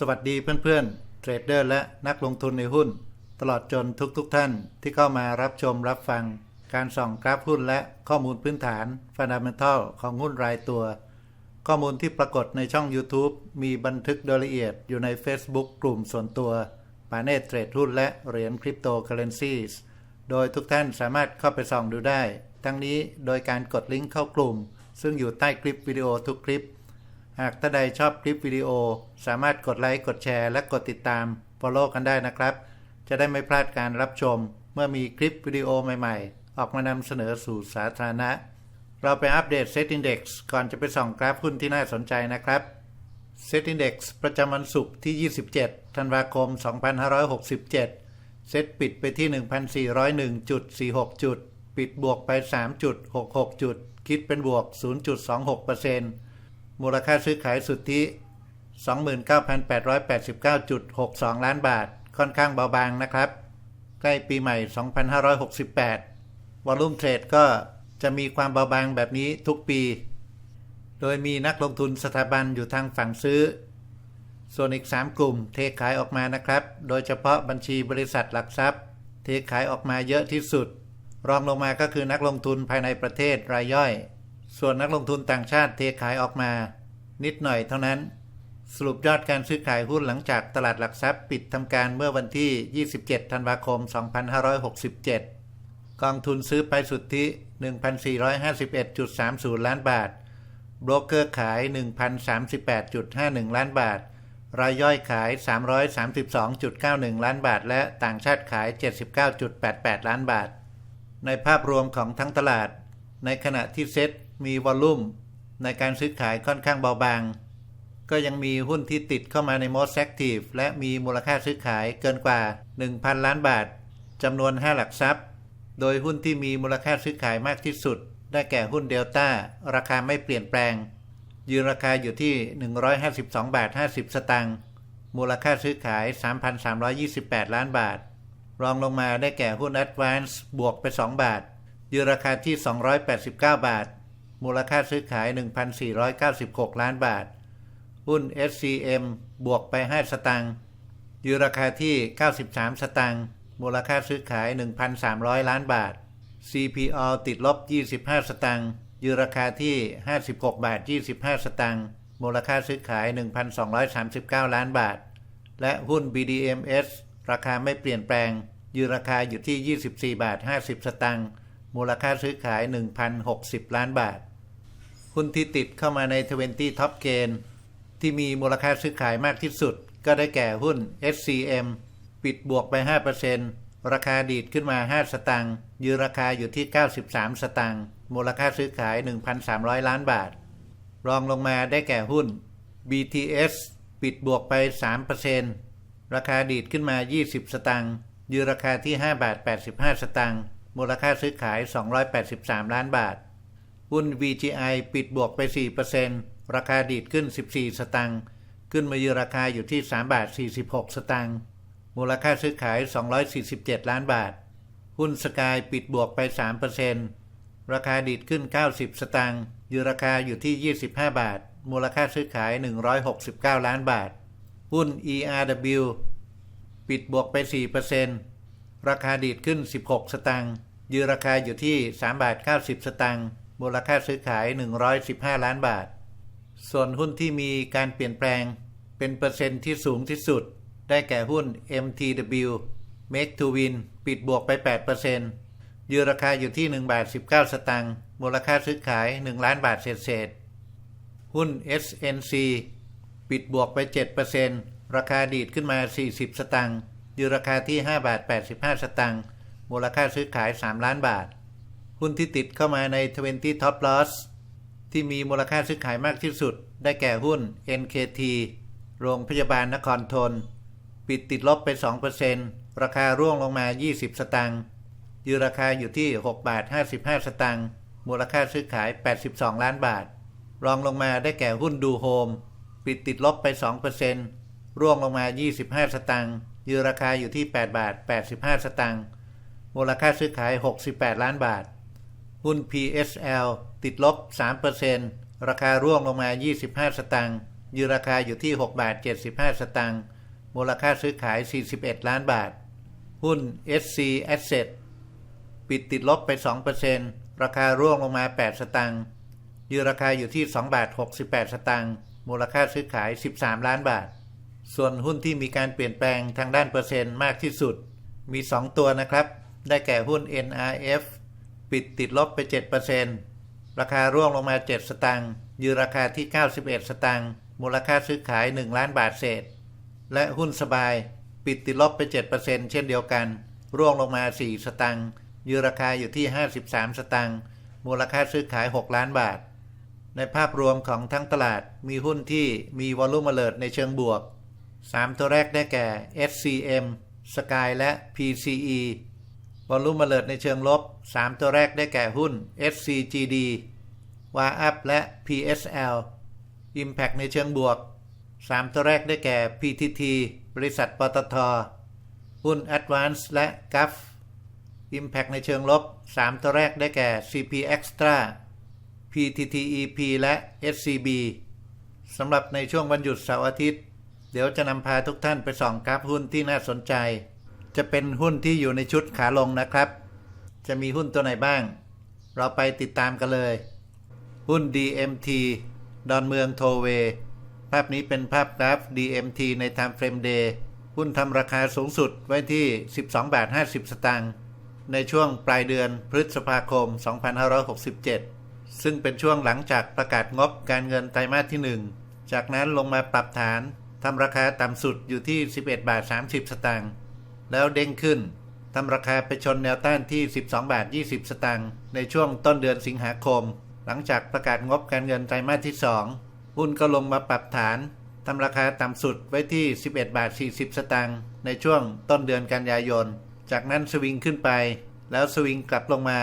สวัสดีเพื่อนๆ เทรดเดอร์และนักลงทุนในหุ้น ตลอดจนทุกๆทท่านที่เข้ามารับชมรับฟัง การส่องกราฟหุ้นและข้อมูลพื้นฐาน Fundamental ของหุ้นรายตัว ข้อมูลที่ปรากฏในช่อง YouTube มีบันทึกโดยละเอียดอยู่ใน Facebook กลุ่มส่วนตัวปาเนตเทรดหุ้นและเหรียญคริปโตเคอเรนซีสโดยทุกท่านสามารถเข้าไปส่องดูได้ ทั้งนี้โดยการกดลิงก์เข้ากลุ่ม ซึ่งอยู่ใต้คลิปวิดีโอทุกคลิป หากท่านใดชอบคลิปวิดีโอ สามารถกดไลค์กดแชร์และกดติดตาม Follow กันได้นะครับ จะได้ไม่พลาดการรับชม เมื่อมีคลิปวิดีโอใหม่ๆ ออกมานำเสนอสู่สาธารณะ เราไปอัปเดต Set Index ก่อนจะไปส่องกราฟหุ้นที่น่าสนใจนะครับ Set Index ประจำวันศุกร์ที่ 27 ธันวาคม 2567 เซตปิดไปที่ 1,401.46 จุด ปิดบวกไป 3.66 จุด คิดเป็นบวก 0.26% มูลค่าซื้อขายสุทธิ 29,889.62 ล้านบาท ค่อนข้างเบาบางนะครับ ใกล้ปีใหม่ 2568 วอลุ่มเทรดก็จะมีความเบาบางแบบนี้ทุกปี โดยมีนักลงทุนสถาบันอยู่ทางฝั่งซื้อ ส่วนอีก 3 กลุ่มเทขายออกมานะครับ โดยเฉพาะบัญชีบริษัทหลักทรัพย์ เทขายออกมาเยอะที่สุด รองลงมาก็คือนักลงทุนภายในประเทศรายย่อย ส่วนนักลงทุนต่างชาติเทขายออกมา นิดหน่อยเท่านั้น สรุปยอดการซื้อขายหุ้นหลังจากตลาดหลักทรัพย์ปิดทำการเมื่อวันที่ 27 ธันวาคม 2567 กองทุนซื้อไปสุทธิ 1,451.30 ล้านบาท โบรกเกอร์ขาย 1,038.51 ล้านบาท รายย่อยขาย 332.91 ล้านบาท และต่างชาติขาย 79.88 ล้านบาท ในภาพรวมของทั้งตลาด ในขณะที่เซ็ตมีวอลลุ่ม ในการซื้อขายค่อนข้างเบาบาง ก็ยังมีหุ้นที่ติดเข้ามาใน Most Active และมีมูลค่าซื้อขายเกินกว่า 1,000 ล้านบาทจำนวน 5 หลักทรัพย์ โดยหุ้นที่มีมูลค่าซื้อขายมากที่สุด ได้แก่หุ้นเดลต้าราคาไม่เปลี่ยนแปลง ยืนราคาอยู่ที่ 152 บาท 50 สตางค์มูลค่าซื้อขาย 3,328 ล้านบาท รองลงมาได้แก่หุ้น Advance บวกไป 2 บาท ยืนราคาที่ 289 บาท มูลค่าซื้อขาย 1,496 ล้านบาท หุ้น SCM บวกไป 5 สตางค์ยืนราคาที่ 93 สตางค์ มูลค่าซื้อขาย 1,300 ล้านบาท CPO ติดลบ 25 สตางค์ยืนราคาที่ 56 บาท 25 สตางค์ มูลค่าซื้อขาย 1,239 ล้านบาท และหุ้น BDMs ราคาไม่เปลี่ยนแปลงยืนราคาอยู่ที่ 24 บาท 50 สตางค์ มูลค่าซื้อขาย 1,060 ล้านบาท หุ้นที่ติดเข้ามาใน 20 Top Gain ที่มีมูลค่าซื้อขายมากที่สุด ก็ได้แก่หุ้น SCM ปิดบวกไป 5%ราคาดีดขึ้นมา 5 สตางค์ยืนราคาอยู่ที่ 93 สตางค์มูลค่าซื้อขาย 1,300 ล้านบาท รองลงมาได้แก่หุ้น BTS ปิดบวกไป 3%ราคาดีดขึ้นมา 20 สตางค์ยืนราคาที่ 5 บาท 85 สตางค์มูลค่าซื้อขาย 283 ล้านบาท หุ้น VGI ปิดบวกไป 4%ราคาดีดขึ้น 14 สตางค์ ขึ้นมายืนราคาอยู่ที่ 3 บาท 46 สตางค์ มูลค่าซื้อขาย 247 ล้านบาท หุ้นสกายปิดบวกไป 3%ราคาดีดขึ้น 90 สตางค์ ยืนราคาอยู่ที่ 25 บาท มูลค่าซื้อขาย 169 ล้านบาท หุ้น ERW ปิดบวกไป 4%ราคาดีดขึ้น 16 สตางค์ ยืนราคาอยู่ที่ 3 บาท 90 สตางค์ มูลค่าซื้อขาย 115 ล้านบาท ส่วนหุ้นที่มีการเปลี่ยนแปลงเป็นเปอร์เซ็นต์ที่สูงที่สุด ได้แก่หุ้น MTW Make to Win ปิดบวกไป 8%ยืนราคาอยู่ที่1บาท19 สตางค์ มูลค่าซื้อขาย 1 ล้านบาทเศษๆหุ้น SNC ปิดบวกไป 7%ราคาดีดขึ้นมา 40 สตางค์ยืนราคาที่5บาท85 สตางค์ มูลค่าซื้อขาย 3 ล้านบาท หุ้นที่ติดเข้ามาใน 20 Top Loss ที่มีมูลค่าซื้อขายมากที่สุด ได้แก่หุ้น NKT โรงพยาบาลนครทน ปิดติดลบไป 2%ราคาร่วงลงมา 20 สตางค์ยืนราคาอยู่ที่ 6 บาท 55 สตางค์มูลค่าซื้อขาย 82 ล้านบาท รองลงมาได้แก่หุ้นดูโฮม ปิดติดลบไป 2%ร่วงลงมา 25 สตางค์ยืนราคาอยู่ที่ 8 บาท 85 สตางค์มูลค่าซื้อขาย 68 ล้านบาท หุ้น PSL ติดลบ 3%ราคาร่วงลงมา 25 สตางค์ยืนราคาอยู่ที่ 6 บาท 75 สตางค์มูลค่าซื้อขาย 41 ล้านบาท หุ้น SC Asset ปิดติดลบไป 2%ราคาร่วงลงมา 8 สตางค์ยืนราคาอยู่ที่ 2 บาท 68 สตางค์มูลค่าซื้อขาย 13 ล้านบาท ส่วนหุ้นที่มีการเปลี่ยนแปลงทางด้านเปอร์เซ็นต์มากที่สุด มี 2 ตัวนะครับ ได้แก่หุ้น NRF ปิดติดลบไป 7%ราคาร่วงลงมา 7 สตางค์ยืนราคาที่ 91 สตางค์มูลค่าซื้อขาย 1 ล้านบาทเศษ และหุ้นสบาย ปิดติดลบไป 7%เช่นเดียวกัน ร่วงลงมา 4 สตางค์ยืนราคาอยู่ที่ 53 สตางค์มูลค่าซื้อขาย 6 ล้านบาท ในภาพรวมของทั้งตลาดมีหุ้นที่มีวอลุ่มเลิดในเชิงบวก 3 ตัวแรกได้แก่ SCM Sky และ PCE วอลุ่มเลิดในเชิงลบ 3 ตัวแรกได้แก่หุ้น SCGD วาอัพและ PSL Impact ในเชิงบวก 3 ตัวแรกได้แก่ PTT บริษัทปตท หุ้น Advance และ GUF Impact ในเชิงลบ 3 ตัวแรกได้แก่ CP Extra PTTEP และ SCB สำหรับในช่วงวันหยุดเสาร์อาทิตย์ เดี๋ยวจะนำพาทุกท่านไปส่องกราฟหุ้นที่น่าสนใจ จะเป็นหุ้นที่อยู่ในชุดขาลงนะครับ จะมีหุ้นตัวไหนบ้าง เราไปติดตามกันเลย หุ้น DMT ดอนเมืองโทเว ภาพนี้เป็นภาพกราฟ DMT ใน Time Frame Day หุ้นทำราคาสูงสุดไว้ที่ 12 บาท 50 สตางค์ในช่วงปลายเดือนพฤษภาคม 2567 ซึ่งเป็นช่วงหลังจากประกาศงบการเงินไตรมาสที่ 1 จากนั้นลงมาปรับฐานทำราคาต่ำสุดอยู่ที่ 11 บาท 30 สตางค์ แล้วเด้งขึ้นทำราคาไปชนแนวต้านที่ 12 บาท 20 สตางค์ในช่วงต้นเดือนสิงหาคม หลังจากประกาศงบการเงินไตรมาสที่ 2 หุ้นก็ลงมาปรับฐานทำราคาต่ำสุดไว้ที่ 11 บาท 40 สตางค์ในช่วงต้นเดือนกันยายน จากนั้นสวิงขึ้นไป แล้วสวิงกลับลงมา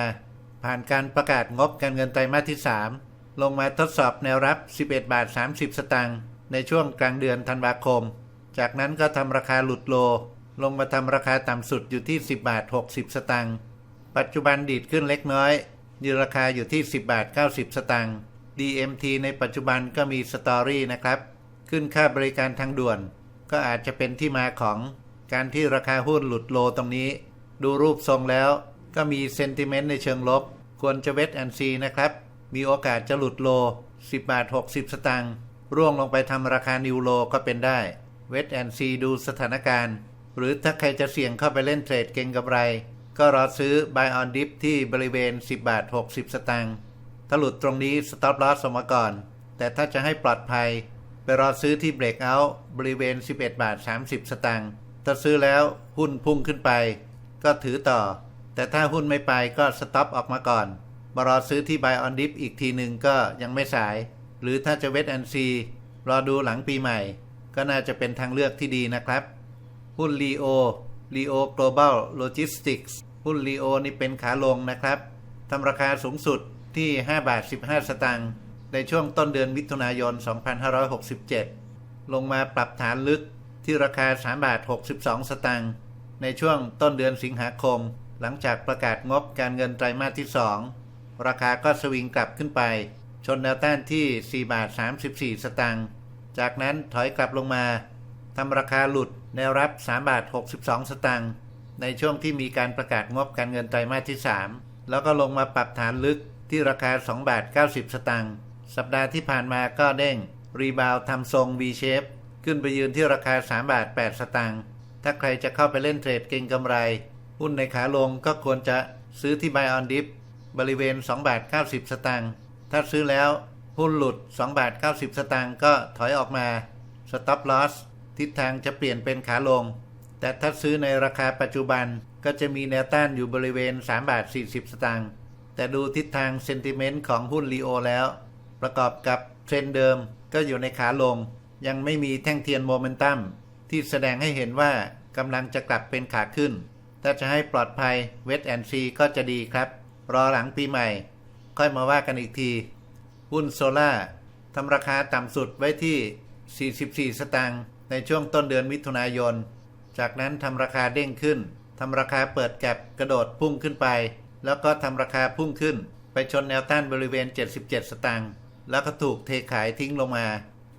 ผ่านการประกาศงบการเงินไตรมาสที่ 3 ลงมาทดสอบแนวรับ 11 บาท 30 สตางค์ในช่วงกลางเดือนธันวาคม จากนั้นก็ทำราคาหลุดโล ลงมาทำราคาต่ำสุดอยู่ที่ 10 บาท 60 สตางค์ ปัจจุบันดีดขึ้นเล็กน้อยยืนราคาอยู่ที่ 10 บาท 90 สตางค์ DMT ในปัจจุบันก็มีสตอรี่นะครับ ขึ้นค่าบริการทางด่วน ก็อาจจะเป็นที่มาของการที่ราคาหุ้นหลุดโลตรงนี้ ดูรูปทรงแล้ว ก็มีเซนติเมนต์ในเชิงลบ ควรจะเวทแอนซีนะครับ มีโอกาสจะหลุดโล 10 บาท 60 สตางค์ ร่วงลงไปทำราคานิวโลก็เป็นได้ เวทแอนซีดูสถานการณ์ หรือถ้าใครจะเสี่ยงเข้าไปเล่นเทรดเก็งกำไร ก็รอซื้อ Buy on Dip ที่บริเวณ 10 บาท 60 สตางค์ถ้าหลุดตรงนี้ Stop Loss ออกมาก่อน แต่ถ้าจะให้ปลอดภัย ไปรอซื้อที่ Breakout บริเวณ 11 บาท 30 สตางค์ถ้าซื้อแล้วหุ้นพุ่งขึ้นไป ก็ถือต่อ แต่ถ้าหุ้นไม่ไปก็สต็อปออกมาก่อน มารอซื้อที่ Buy on Dip อีกทีหนึ่งก็ยังไม่สาย หรือถ้าจะเวทแอนซีรอดูหลังปีใหม่ ก็น่าจะเป็นทางเลือกที่ดีนะครับ หุ้น Leo Leo Global Logistics หุ้น Leo นี่เป็นขาลงนะครับทำราคาสูงสุดที่ 5 บาท 15 สตางค์ในช่วงต้นเดือนมิถุนายน 2567 ลงมาปรับฐานลึกที่ราคา 3 บาท 62 สตางค์ในช่วงต้นเดือนสิงหาคม หลังจากประกาศงบการเงินไตรมาสที่ 2 ราคาก็สวิงกลับขึ้นไป ชนแนวต้านที่ 4 บาท 34 สตางค์จากนั้นถอยกลับลงมา ทำราคาหลุดแนวรับ 3 บาท 62 สตางค์ในช่วงที่มีการประกาศงบการเงินไตรมาสที่ 3 แล้วก็ลงมาปรับฐานลึกที่ราคา 2 บาท 90 สตางค์สัปดาห์ที่ผ่านมาก็เด้ง รีบาวทำทรง V shape ขึ้นไปยืนที่ราคา 3 บาท 8 สตางค์ถ้าใครจะเข้าไปเล่นเทรดเก็งกำไร หุ้นในขาลงก็ควรจะซื้อที่ Buy on Dip บริเวณ 2 บาท 90 สตางค์ถ้าซื้อแล้วหุ้นหลุด 2 บาท 90 สตางค์ก็ถอยออกมา Stop Loss ทิศทางจะเปลี่ยนเป็นขาลง แต่ถ้าซื้อในราคาปัจจุบันก็จะมีแนวต้านอยู่บริเวณ 3 บาท 40 สตางค์ แต่ดูทิศทางเซนติเมนต์ของหุ้นลีโอแล้ว ประกอบกับเทรนเดิมก็อยู่ในขาลง ยังไม่มีแท่งเทียนโมเมนตัมที่แสดงให้เห็นว่ากำลังจะกลับเป็นขาขึ้น ถ้าจะให้ปลอดภัยเวทแอนซีก็จะดีครับ รอหลังปีใหม่ ค่อยมาว่ากันอีกที หุ้นโซล่าทำราคาต่ำสุดไว้ที่ 44 สตางค์ ในช่วงต้นเดือนมิถุนายน จากนั้นทำราคาเด้งขึ้นทำราคาเปิดแก็บกระโดดพุ่งขึ้นไป แล้วก็ทำราคาพุ่งขึ้น ไปชนแนวต้านบริเวณ 77 สตางค์แล้วก็ถูกเทขายทิ้งลงมา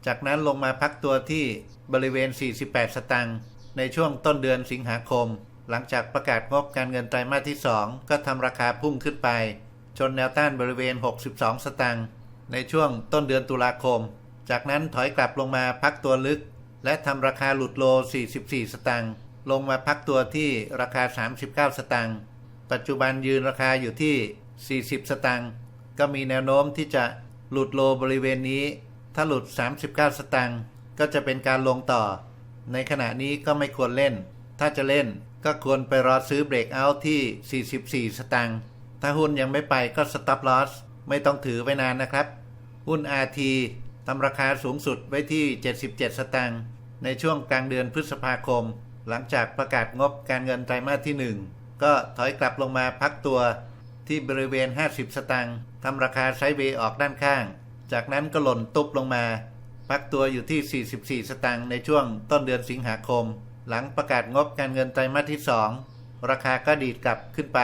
จากนั้นลงมาพักตัวที่บริเวณ 48 สตางค์ในช่วงต้นเดือนสิงหาคม หลังจากประกาศงบการเงินไตรมาสที่ 2 ก็ทำราคาพุ่งขึ้นไป ชนแนวต้านบริเวณ 62 สตางค์ในช่วงต้นเดือนตุลาคม จากนั้นถอยกลับลงมาพักตัวลึก และทำราคาหลุดโล 44 สตางค์ลงมาพักตัวที่ราคา 39 สตางค์ปัจจุบันยืนราคาอยู่ที่ 40 สตางค์ก็มีแนวโน้มที่จะหลุดโลบริเวณนี้ ถ้าหลุด 39 สตางค์ก็จะเป็นการลงต่อ ในขณะนี้ก็ไม่ควรเล่น ถ้าจะเล่นก็ควรไปรอซื้อเบรกเอาท์ที่ 44 สตางค์ถ้าหุ้นยังไม่ไปก็สต็อปลอสไม่ต้องถือไว้นานนะครับ หุ้น RT ทำราคาสูงสุดไว้ที่ 77 สตางค์ในช่วงกลางเดือนพฤษภาคม หลังจากประกาศงบการเงินไตรมาสที่ 1 ก็ถอยกลับลงมาพักตัวที่บริเวณ 50 สตางค์ทำราคาไซด์เวย์ออกด้านข้าง จากนั้นก็หล่นตุบลงมา พักตัวอยู่ที่ 44 สตางค์ในช่วงต้นเดือนสิงหาคม หลังประกาศงบการเงินไตรมาสที่ 2 ราคาก็ดีดกลับขึ้นไป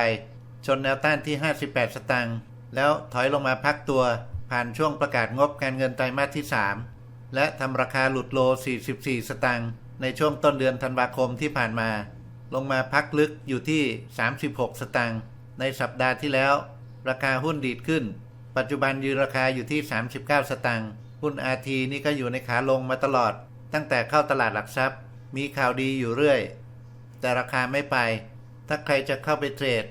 ชนแนวต้านที่ 58 สตางค์แล้วถอยลงมาพักตัว ผ่านช่วงประกาศงบการเงินไตรมาสที่ 3 และทำราคาหลุดโล 44 สตางค์ในช่วงต้นเดือนธันวาคมที่ผ่านมา ลงมาพักลึกอยู่ที่ 36 สตางค์ในสัปดาห์ที่แล้ว ราคาหุ้นดีดขึ้น ปัจจุบันยืนราคาอยู่ที่ 39 สตางค์หุ้น RT นี่ก็อยู่ในขาลงมาตลอด ตั้งแต่เข้าตลาดหลักทรัพย์ มีข่าวดีอยู่เรื่อย แต่ราคาไม่ไป ถ้าใครจะเข้าไปเทรด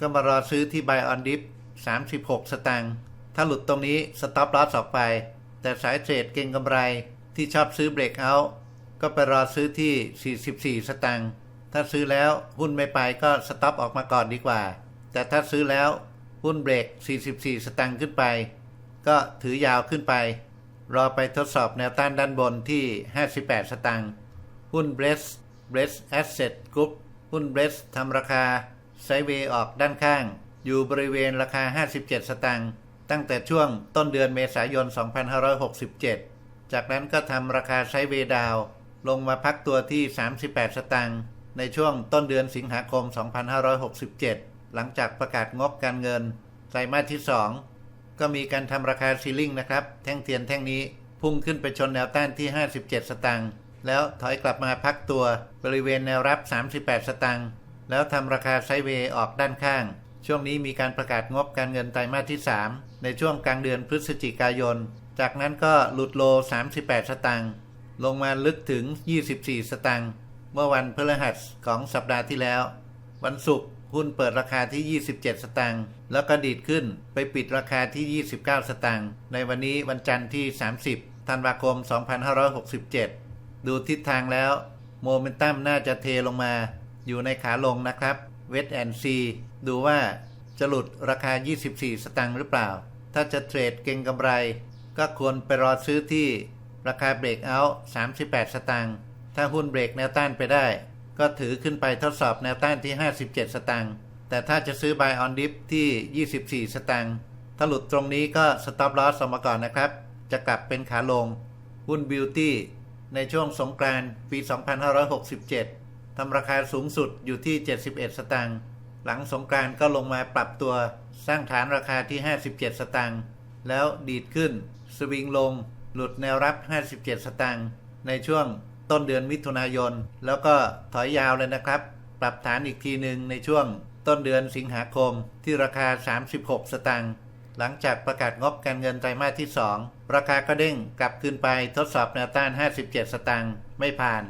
ก็มารอซื้อที่ Buy on Dip 36 สตางค์ ถ้าหลุดตรงนี้สต็อปลอสออกไป แต่สายเทรดเก่งกำไรที่ชอบซื้อเบรกเอาท์ก็ไปรอซื้อที่ 44 สตางค์ถ้าซื้อแล้วหุ้นไม่ไปก็สต็อปออกมาก่อนดีกว่า แต่ถ้าซื้อแล้วหุ้นเบรก 44 สตางค์ขึ้นไป ก็ถือยาวขึ้นไป รอไปทดสอบแนวต้านด้านบนที่ 58 สตางค์หุ้นเบรสเบรสแอสเซทกรุ๊ปหุ้นเบรสทำราคาไซเวย์ออกด้านข้าง อยู่บริเวณราคา 57 สตางค์ ตั้งแต่ช่วงต้นเดือนเมษายน 2567 จากนั้นก็ทำราคาไซเวดาว ลงมาพักตัวที่ 38 สตางค์ในช่วงต้นเดือนสิงหาคม 2567 หลังจากประกาศงบการเงินไตรมาสที่ 2 ก็มีการทำราคาซีลิ่งนะครับ แท่งเทียนแท่งนี้พุ่งขึ้นไปชนแนวต้านที่ 57 สตางค์แล้วถอยกลับมาพักตัวบริเวณแนวรับ 38 สตางค์แล้วทำราคาไซเวย์ออกด้านข้าง ช่วงนี้มีการประกาศงบการเงินไตรมาสที่ 3 ในช่วงกลางเดือนพฤศจิกายน จากนั้นก็หลุดโล 38 สตางค์ลงมาลึกถึง 24 สตางค์เมื่อวันพฤหัสของสัปดาห์ที่แล้ว วันศุกร์หุ้นเปิดราคาที่ 27 สตางค์แล้วก็ดีดขึ้นไปปิดราคาที่ 29 สตางค์ในวันนี้วันจันทร์ที่ 30 ธันวาคม 2567 ดูทิศทางแล้ว โมเมนตัมน่าจะเทลงมาอยู่ในขาลงนะครับ เวทแอนซีดูว่าจะหลุดราคา 24 สตางค์หรือเปล่า ถ้าจะเทรดเก็งกำไร ก็ควรไปรอซื้อที่ราคาเบรกเอาท์38 สตางค์ ถ้าหุ้นเบรกแนวต้านไปได้ ก็ถือขึ้นไปทดสอบแนวต้านที่ 57 สตางค์ แต่ถ้าจะซื้อ Buy on Dip ที่ 24 สตางค์ถ้าหลุดตรงนี้ก็ Stop Loss ออกมาก่อนนะครับ จะกลับเป็นขาลง หุ้น Beauty ในช่วงสงกรานต์ปี 2567 ทำราคาสูงสุดอยู่ที่ 71 สตางค์ หลังสงกรานต์ก็ลงมาปรับตัวสร้างฐานราคาที่ 57 สตางค์ แล้วดีดขึ้น สวิงลง หลุดแนวรับ 57 สตางค์ ในช่วงต้นเดือนมิถุนายน แล้วก็ถอยยาวเลยนะครับ ปรับฐานอีกทีหนึ่งในช่วงต้นเดือนสิงหาคมที่ราคา 36 สตางค์ หลังจากประกาศงบการเงินไตรมาสที่ 2 ราคาก็เด้งกลับขึ้นไปทดสอบแนวต้าน 57 สตางค์ ไม่ผ่าน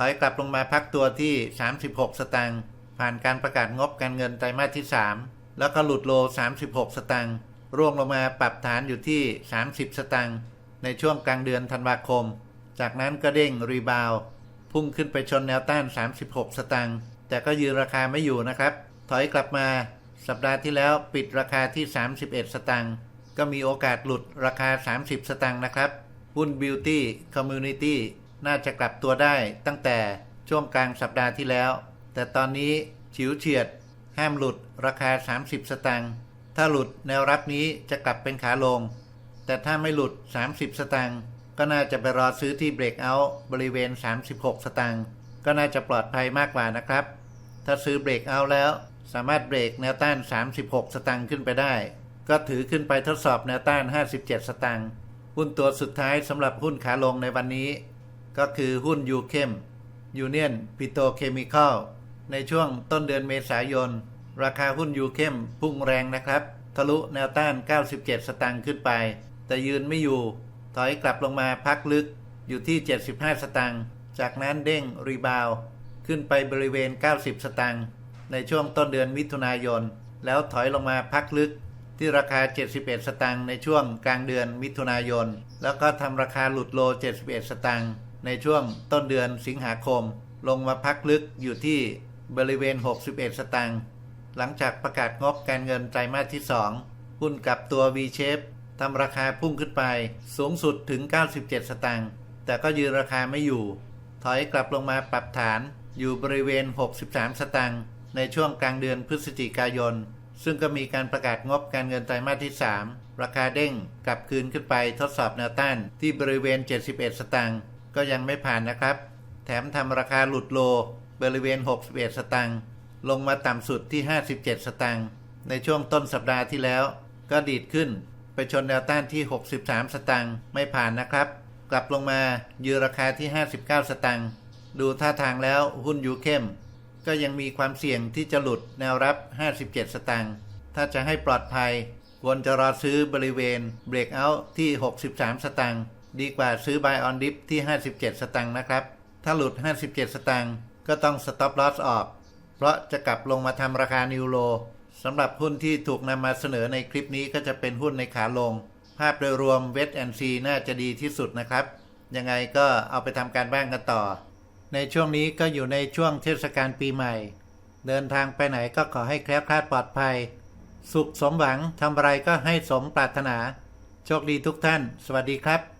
ถอยกลับลงมาพักตัวที่ 36 สตางค์ผ่านการประกาศงบการเงินไตรมาสที่ 3 แล้วก็หลุดโล 36 สตางค์ร่วงลงมาปรับฐานอยู่ที่ 30 สตางค์ในช่วงกลางเดือนธันวาคม จากนั้นก็เด้งรีบาวพุ่งขึ้นไปชนแนวต้าน 36 สตางค์แต่ก็ยืนราคาไม่อยู่นะครับ ถอยกลับมา สัปดาห์ที่แล้วปิดราคาที่ 31 สตางค์ก็มีโอกาสหลุดราคา 30 สตางค์นะครับหุ้น Beauty Community น่าจะกลับตัวได้ตั้งแต่ช่วงกลางสัปดาห์ที่แล้ว แต่ตอนนี้ฉิวเฉียด ห้ามหลุดราคา 30 สตางค์ถ้าหลุดแนวรับนี้จะกลับเป็นขาลง แต่ถ้าไม่หลุด 30 สตางค์ก็น่าจะไปรอซื้อที่เบรกเอาท์บริเวณ 36 สตางค์ก็น่าจะปลอดภัยมากกว่านะครับ ถ้าซื้อเบรกเอาท์แล้ว สามารถเบรกแนวต้าน 36 สตางค์ขึ้นไปได้ ก็ถือขึ้นไปทดสอบแนวต้าน 57 สตางค์หหุ้นตัวสุดท้ายสำหรับหุ้นขาลงในวันนี้ ก็คือหุ้นยูเคมยูเนียนปิโตเคมีคอลในช่วงต้นเดือนเมษายน ราคาหุ้นยูเคมพุ่งแรงนะครับ ทะลุแนวต้าน 97 สตางค์ขึ้นไป แต่ยืนไม่อยู่ ถอยกลับลงมาพักลึกอยู่ที่ 75 สตางค์จากนั้นเด้งรีบาวขึ้นไปบริเวณ 90 สตางค์ในช่วงต้นเดือนมิถุนายน แล้วถอยลงมาพักลึกที่ราคา 71 สตางค์ในช่วงกลางเดือนมิถุนายน แล้วก็ทำราคาหลุดโล 71 สตางค์ ในช่วงต้นเดือนสิงหาคม ลงมาพักลึกอยู่ที่บริเวณ 61 สตางค์หลังจากประกาศงบการเงินไตรมาสที่ 2 หุ้นกับตัว V-shape ทำราคาพุ่งขึ้นไปสูงสุดถึง 97 สตางค์แต่ก็ยืนราคาไม่อยู่ ถอยกลับลงมาปรับฐานอยู่บริเวณ 63 สตางค์ในช่วงกลางเดือนพฤศจิกายน ซึ่งก็มีการประกาศงบการเงินไตรมาสที่ 3 ราคาเด้งกลับคืนขึ้นไปทดสอบแนวต้านที่บริเวณ 71 สตางค์ ก็ยังไม่ผ่านนะครับ แถมทำราคาหลุดโลบริเวณ 61 สตางค์ลงมาต่ำสุดที่ 57 สตางค์ในช่วงต้นสัปดาห์ที่แล้ว ก็ดีดขึ้น ไปชนแนวต้านที่ 63 สตางค์ไม่ผ่านนะครับ กลับลงมายืนราคาที่ 59 สตางค์ดูท่าทางแล้วหุ้นยูเข้ม ก็ยังมีความเสี่ยงที่จะหลุดแนวรับ 57 สตางค์ถ้าจะให้ปลอดภัยควรจะรอซื้อบริเวณเบรกเอาท์ที่ 63 สตางค์ ดีกว่าซื้อ Buy on Dip ที่ 57 สตางค์นะครับ ถ้าหลุด 57 สตางค์ก็ต้อง Stop Loss ออก เพราะจะกลับลงมาทำราคานิวโลสำหรับหุ้นที่ถูกนำมาเสนอในคลิปนี้ก็จะเป็นหุ้นในขาลง ภาพโดยรวมเวทแอนซีน่าจะดีที่สุดนะครับ ยังไงก็เอาไปทำการบ้านกันต่อ ในช่วงนี้ก็อยู่ในช่วงเทศกาลปีใหม่ เดินทางไปไหนก็ขอให้แคล้วคลาดปลอดภัย สุขสมหวังทำอะไรก็ให้สมปรารถนา โชคดีทุกท่าน สวัสดีครับ